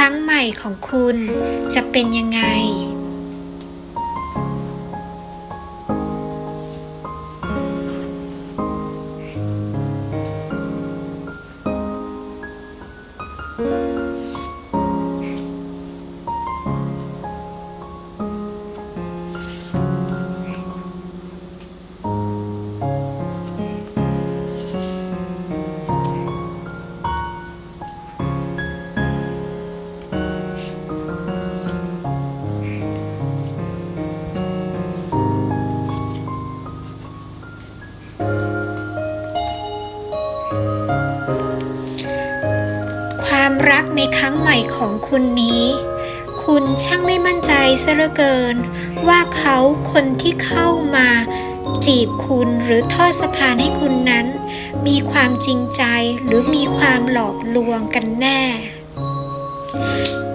รั้งใหม่ของคุณจะเป็นยังไง ความรักในครั้งใหม่ของคุณนี้ คุณช่างไม่มั่นใจซะเหลือเกิน ว่าเขาคนที่เข้ามาจีบคุณหรือทอดสะพานให้คุณนั้น มีความจริงใจหรือมีความหลอกลวงกันแน่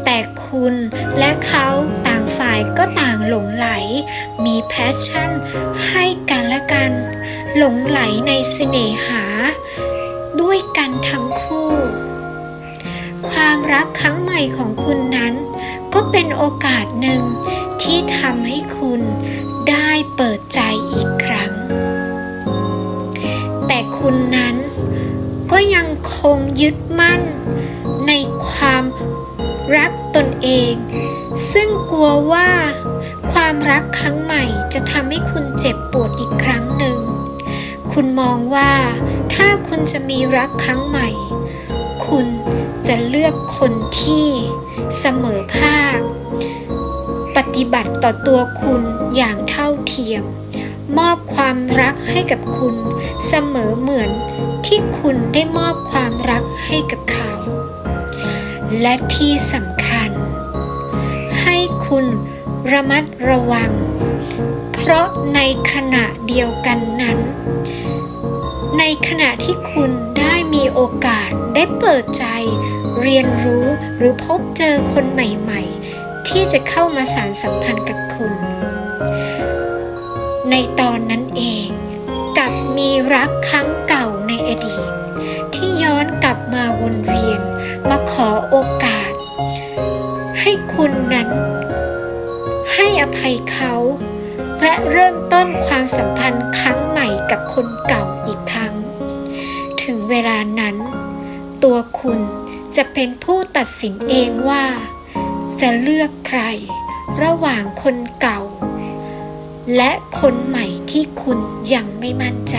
แต่คุณและเขาต่างฝ่ายก็ต่างหลงไหล มีแพชชั่นให้กันและกัน หลงไหลในเสน่หา ด้วยกันทั้งคู่ กครั้งใหม่ของคุณนั้น ก็เป็นโอกาสหนึ่งที่ทำให้คุณได้เปิดใจอีกครั้ง แต่คุณนั้นก็ยังคงยึดมั่นในความรักตนเอง ซึ่งกลัวว่าความรักครั้งใหม่จะทำให้คุณเจ็บปวดอีกครั้งหนึ่ง คุณมองว่าถ้าคุณจะมีรักครั้งใหม่ คุณ จะเลือกคนที่เสมอภาค ปฏิบัติต่อตัวคุณอย่างเท่าเทียม มอบความรักให้กับคุณเสมอเหมือนที่คุณได้มอบความรักให้กับเขา และที่สำคัญ ให้คุณระมัดระวัง เพราะในขณะเดียวกันนั้น ในขณะที่คุณได้มีโอกาสได้เปิดใจ เรียนรู้หรือพบเจอคนใหม่ๆ ที่จะเข้ามาสารสัมพันธ์กับคุณ ในตอนนั้นเองกลับมีรักครั้งเก่าในอดีต ที่ย้อนกลับมาวนเวียนมาขอโอกาส ให้คุณนั้น ให้อภัยเขา และเริ่มต้นความสัมพันธ์ครั้งใหม่กับคนเก่าอีกครั้ง ถึงเวลานั้น ตัวคุณจะเป็นผู้ตัดสินเองว่า จะเลือกใคร ระหว่างคนเก่า และคนใหม่ที่คุณยังไม่มั่นใจ